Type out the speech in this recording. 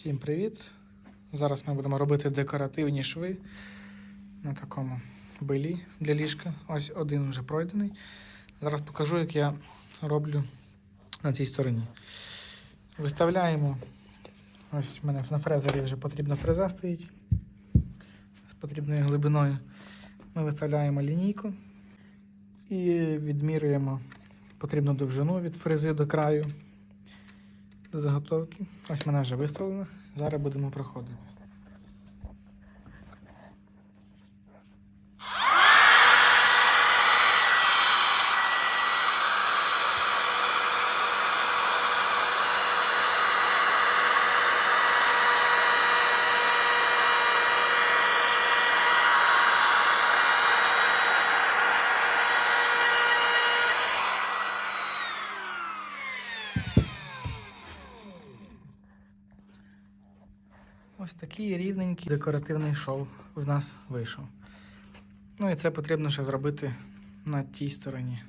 Всім привіт! Зараз ми будемо робити декоративні шви на такому белі для ліжка. Ось один вже пройдений. Зараз покажу, як я роблю на цій стороні. Виставляємо. Ось в мене на фрезері вже потрібна фреза стоїть з потрібною глибиною. Ми виставляємо лінійку і відмірюємо потрібну довжину від фрези до краю заготовки. Ось мене вже виставлено. Зараз будемо проходити. Ось такий рівненький декоративний шов в нас вийшов. Ну і це потрібно ще зробити на тій стороні.